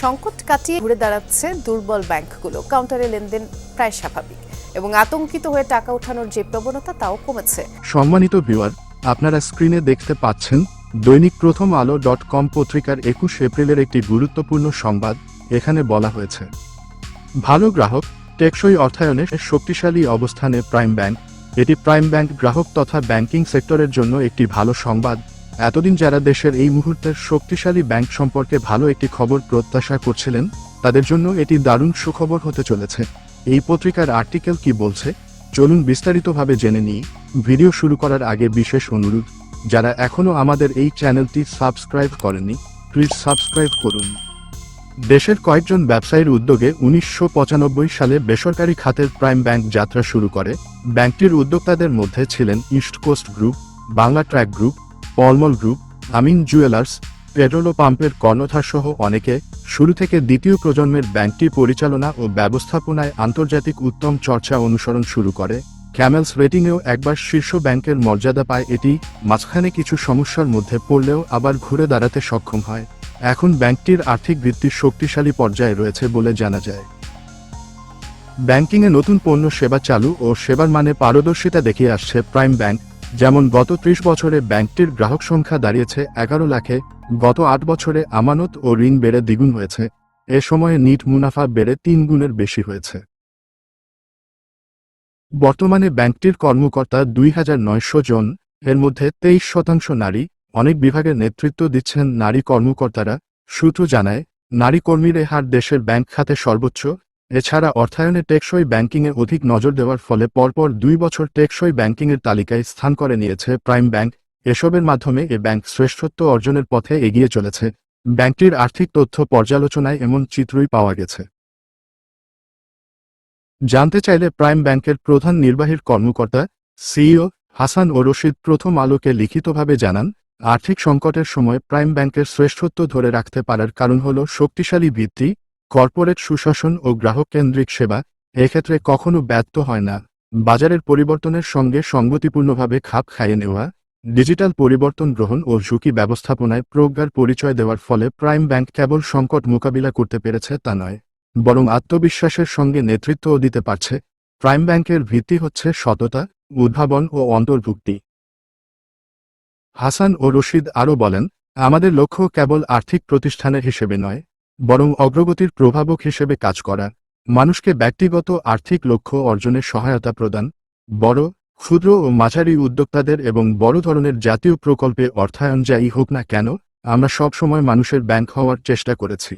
সংকট কাটিয়ে ঘুরে দাঁড়াচ্ছে দুর্বল ব্যাংকগুলো। কাউন্টারে লেনদেন প্রায় স্বাভাবিক এবং আতঙ্কিত হয়ে টাকা ওঠানোর যে প্রবণতা, তাও কমেছে। সম্মানিত ভিউয়ার, আপনারা স্ক্রিনে দেখতে পাচ্ছেন দৈনিক প্রথম আলো ডট কম পত্রিকার একুশ এপ্রিলের একটি গুরুত্বপূর্ণ সংবাদ। এখানে বলা হয়েছে, ভালো গ্রাহক টেকসই অর্থায়নে শক্তিশালী অবস্থানে প্রাইম ব্যাংক। এটি প্রাইম ব্যাংক গ্রাহক তথা ব্যাংকিং সেক্টরের জন্য একটি ভালো সংবাদ। এতদিন যারা দেশের এই মুহূর্তের শক্তিশালী ব্যাংক সম্পর্কে ভালো একটি খবর প্রত্যাশা করছিলেন, তাদের জন্য এটি দারুণ সুখবর হতে চলেছে। এই পত্রিকার আর্টিকেল কি বলছে? চলুন বিস্তারিতভাবে জেনে নিই। ভিডিও শুরু করার আগে বিশেষ অনুরোধ, যারা এখনও আমাদের এই চ্যানেলটি সাবস্ক্রাইব করেনি প্লিজ সাবস্ক্রাইব করুন। দেশের কয়েকজন ব্যবসায়ীর উদ্যোগে উনিশশো পঁচানব্বই সালে বেসরকারি খাতের প্রাইম ব্যাংক যাত্রা শুরু করে। ব্যাংকটির উদ্যোক্তাদের মধ্যে ছিলেন East Coast group, Bangla track group Palmal group Amin jewellers petrol ও পাম্পের কর্ণধার সহ অনেকে শুরু থেকে দ্বিতীয় প্রজন্মের ব্যাংকটি পরিচালনা ও ব্যবস্থাপনায় আন্তর্জাতিক উত্তম চর্চা অনুসরণ শুরু করে। ক্যামেলস রেটিংয়েও একবার শীর্ষ ব্যাংকের মর্যাদা পায় এটি, মাঝখানে কিছু সমস্যার মধ্যে পড়লেও আবার ঘুরে দাঁড়াতে সক্ষম হয়। এখন ব্যাংকটির আর্থিক ভিত্তি শক্তিশালী পর্যায়ে রয়েছে বলে জানা যায়। ব্যাংকিংয়ে নতুন পণ্য সেবা চালু ও সেবার মানে পারদর্শিতা দেখিয়ে আসছে প্রাইম ব্যাংক যেমন গত ত্রিশ বছরে ব্যাংকটির গ্রাহক সংখ্যা দাঁড়িয়েছে এগারো লাখে, গত আট বছরে আমানত ও ঋণ বেড়ে দ্বিগুণ হয়েছে, এ সময়ে নিট মুনাফা বেড়ে তিন গুণের বেশি হয়েছে। বর্তমানে ব্যাংকটির কর্মকর্তা দুই হাজার নয়শো জন, এর মধ্যে তেইশ শতাংশ নারী, অনেক বিভাগের নেতৃত্ব দিচ্ছেন নারী কর্মকর্তারা, সূত্র জানায়, নারী কর্মীর হার দেশের ব্যাংক খাতে সর্বোচ্চ এছাড়া অর্থায়নে টেকসই ব্যাংকিংয়ে অধিক নজর দেওয়ার ফলে পরপর দুই বছর টেকসই ব্যাংকিংয়ের তালিকায় স্থান করে নিয়েছে প্রাইম ব্যাংক। এসবের মাধ্যমে এ ব্যাংক শ্রেষ্ঠত্ব অর্জনের পথে এগিয়ে চলেছে। ব্যাংকটির আর্থিক তথ্য পর্যালোচনায় এমন চিত্রই পাওয়া গেছে। জানতে চাইলে প্রাইম ব্যাংকের প্রধান নির্বাহীর কর্মকর্তা, সিইও হাসান ও রশিদ প্রথম আলোকে লিখিতভাবে জানান, আর্থিক সংকটের সময় প্রাইম ব্যাংকের শ্রেষ্ঠত্ব ধরে রাখতে পারার কারণ হল শক্তিশালী ভিত্তি কর্পোরেট সুশাসন ও গ্রাহক কেন্দ্রিক সেবা এক্ষেত্রে কখনো ব্যর্থ হয় না। বাজারের পরিবর্তনের সঙ্গে সঙ্গতিপূর্ণভাবে খাপ খাইয়ে নেওয়া, ডিজিটাল পরিবর্তন গ্রহণ ও ঝুঁকি ব্যবস্থাপনায় প্রজ্ঞার পরিচয় দেওয়ার ফলে প্রাইম ব্যাংক কেবল সংকট মোকাবিলা করতে পেরেছে তা নয়, বরং আত্মবিশ্বাসের সঙ্গে নেতৃত্বও দিতে পারছে। প্রাইম ব্যাংকের ভিত্তি হচ্ছে সততা, উদ্ভাবন ও অন্তর্ভুক্তি। হাসান ও রশিদ আরও বলেন, আমাদের লক্ষ্য কেবল আর্থিক প্রতিষ্ঠানের হিসেবে নয় বরং অগ্রগতির প্রভাবক হিসেবে কাজ করা, মানুষকে ব্যক্তিগত আর্থিক লক্ষ্য অর্জনে সহায়তা প্রদান, বড়, ক্ষুদ্র ও মাঝারি উদ্যোক্তাদের এবং বড় ধরনের জাতীয় প্রকল্পে অর্থায়ন যাই হোক না কেন, আমরা সবসময় মানুষের ব্যাংক হওয়ার চেষ্টা করেছি।